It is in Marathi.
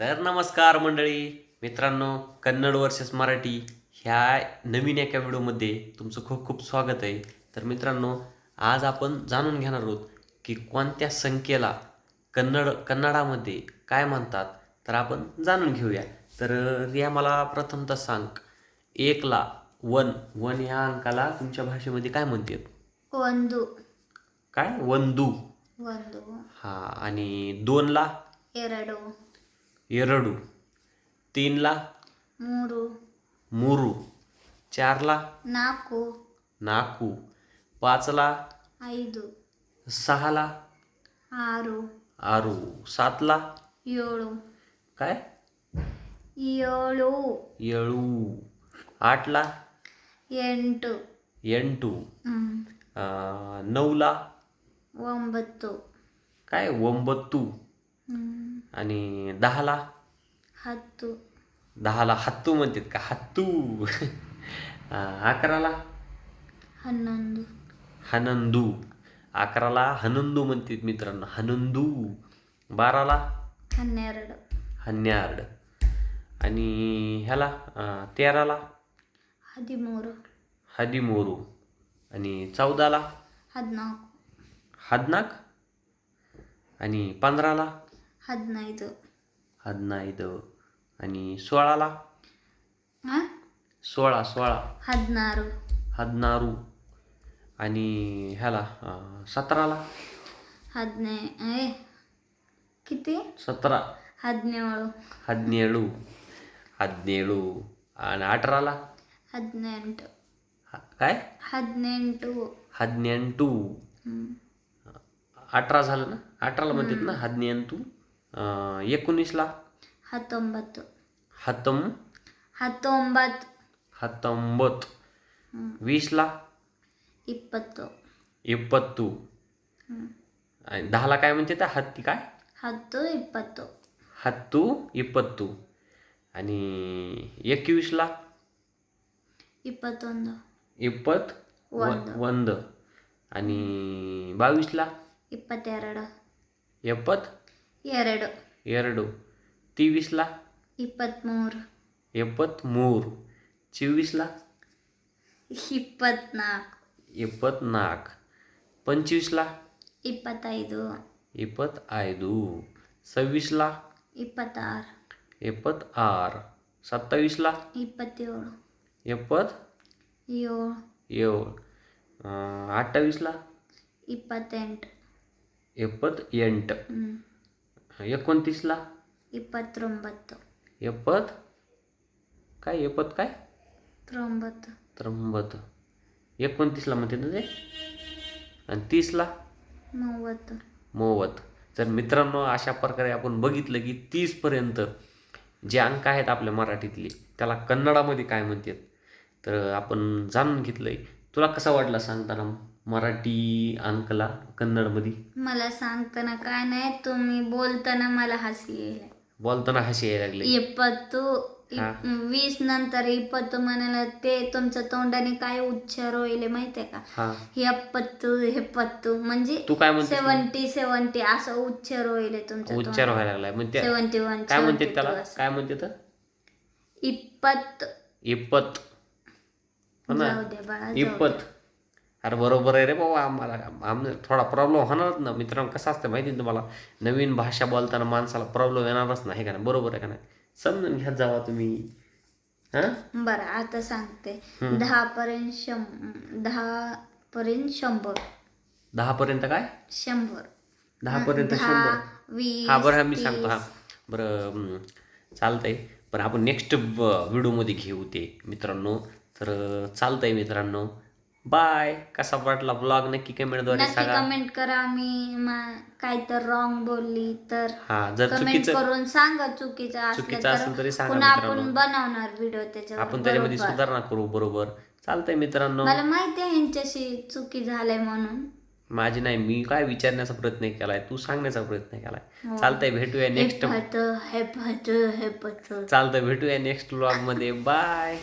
तर नमस्कार मंडळी मित्रांनो कन्नड वर्सेस मराठी ह्या नवीन एका व्हिडिओमध्ये तुमचं खूप खूप स्वागत आहे तर मित्रांनो आज आपण जाणून घेणार आहोत की कोणत्या संख्येला कन्नड कन्नडामध्ये काय म्हणतात तर आपण जाणून घेऊया तर रिया मला प्रथमतः सांग एकला वन वन ह्या अंकाला तुमच्या भाषेमध्ये काय म्हणतात ಒಂದು काय वंदू ಒಂದು हा आणि दोनला ಎರಡು एरडू तीनला ಮೂರು मुरू चारला ನಾಲ್ಕು नाकू पाचला ಐದು सहाला ಆರು आरू सातला ಏಳು काय ಏಳು येळू आठला ಎಂಟು ಎಂಟು ಹ್ಮ್. आ, नऊला ಒಂಬತ್ತು काय ಒಂಬತ್ತು ಹ್ಮ್. आणि दहाला? हत्तू. दहाला हत्तू म्हणतात का? हत्तू. अकराला? हनंदू. हनंदू. अकराला हनंदू म्हणतात मित्रांनो. हनंदू. बाराला? हन्नेरड हन्यार्ड. आणि ह्याला तेराला? हदिमूर. हदिमोरू. आणि चौदाला? हदनाक. हदनाक. आणि पंधराला? ಹದಿನೈದು हदनाईद आणि सोळाला ಹಾ? सोळा सोळा ಹದಿನಾರು हदनारू आणि ह्याला अं, सतराला ಹದಿನೈ ಏ ಕಿತಿ सतरा ಹದಿನೇಳು हदनेळू हदनेळू आणि अठराला ಹದಿನೆಂಟು ह- काय ಹದಿನೆಂಟು हदनेंटू ಹ್ಮ್. अठरा झालं ना अठराला म्हणतात ना हदनेंटू अं, एकोणीसला ಹತ್ತೊಂಬತ್ತು हतम ಹತ್ತೊಂಬತ್ತು हतंबत वीसला ಇಪ್ಪತ್ತು एपत्तू ಹ್ಮ್. आणि दहाला काय म्हणते त्या हत्ती काय ಹತ್ತು ಇಪ್ಪತ್ತು हत्तू इपत्तू आणि एकवीसला ಇಪ್ಪತ್ತೊಂದು इपत ಒಂದ್. वंद आणि बावीसला ಇಪ್ಪತ್ತೆರಡು एपत ಎರಡು ಎರಡು ತೀವಿಸ್ಲ ಇಪ್ಪತ್ತ್ಮೂರು ಎಪ್ಪತ್ತ್ಮೂರು ಚವ್ವಿಸ್ಲ ಇಪ್ಪತ್ನಾಲ್ಕು ಇಪ್ಪತ್ನಾಲ್ಕು ಪಂಚವಿಸ್ಲ ಇಪ್ಪತ್ತೈದು ಇಪ್ಪತ್ತೈದು सव्वीसला ಇಪ್ಪತ್ತಾರು ಇಪ್ಪತ್ತಾರು ಸತ್ತವಿಸ್ಲ ಇಪ್ಪತ್ತೇಳು ಎಪ್ಪತ್ ಏಳು ಏಳು अं, अठ्ठावीसला इप्पत्तेंट एकोणतीसला ಇಪ್ಪತ್ತೊಂಬತ್ತು एपत काय एपत काय ತ್ರೊಂಬತ್ತು त्र्यंबत एकोणतीसला म्हणते ना ते आणि तीसला ಮೂವತ್ತು मोवत तर मित्रांनो अशा प्रकारे आपण बघितलं की तीसपर्यंत जे अंक आहेत आपल्या मराठीतले त्याला कन्नडामध्ये काय म्हणतात तर आपण जाणून घेतलं आहे तुला कसा वाटला सांगताना मराठी अंकला कन्नडमध्ये? मला सांगताना काय नाही तुम्ही बोलताना मला हसी यायला बोलताना हसी यायला लागली? इपतो वीस नंतर इपत म्हणाला ते तुमच्या तोंडाने काय उच्चार होईल माहितीये का? हे. पत्तू हे पत्तू म्हणजे तू काय म्हणतो सेवन्टी सेवन्टी असं उच्चार होईल तुमचा उच्चार व्हायला लागलाय. सेवन्टी वन काय म्हणते त्याला? काय म्हणते तर? इप्पत इप्पत हो बाळा अरे बरोबर आहे रे बाबा आम्हाला आम थोडा प्रॉब्लेम होणारच ना. मित्रांनो कसं असतं माहिती ना तुम्हाला? नवीन भाषा बोलताना माणसाला प्रॉब्लेम येणारच नाही हे का नाही? बरोबर आहे का नाही? समजून घ्यात जावा तुम्ही. हां. बरं आता सांगते. दहा पर्यंत शं दहा पर्यंत शंभर. दहापर्यंत काय? शंभर. दहापर्यंत दहा शंभर. वीस हा बरं हा मी सांगतो हा. बरं चालतंय. पण आपण नेक्स्ट व्हिडिओमध्ये घेऊ ते मित्रांनो. तर चालतंय मित्रांनो. बाय कसा वाटला ब्लॉग नक्की कमेंटद्वारे नक्की सांगा. कमेंट करा. मी मा- काय तर रॉंग बोलली तर हा जर कमेंट चुकीचं करून सांगा. चुकीचं असलं चुकीचं असेल तर तरी सांगा पुन्हा मित्रांनो. आपण बनवणार व्हिडिओ त्याच्यावर. आपण त्याच्यामध्ये बरोबर. सुधारणा करू बरोबर. चालतंय मित्रांनो. मला माहिती आहे ह्यांच्याशी चुकी झालंय म्हणून. माझी नाही मी काय विचारण्याचा प्रयत्न केलाय तू सांगण्याचा प्रयत्न केलाय. हो. चालतंय भेटूया नेक्स्ट हे पत हे हे पत चालतंय भेटूया नेक्स्ट व्लॉगमध्ये. बाय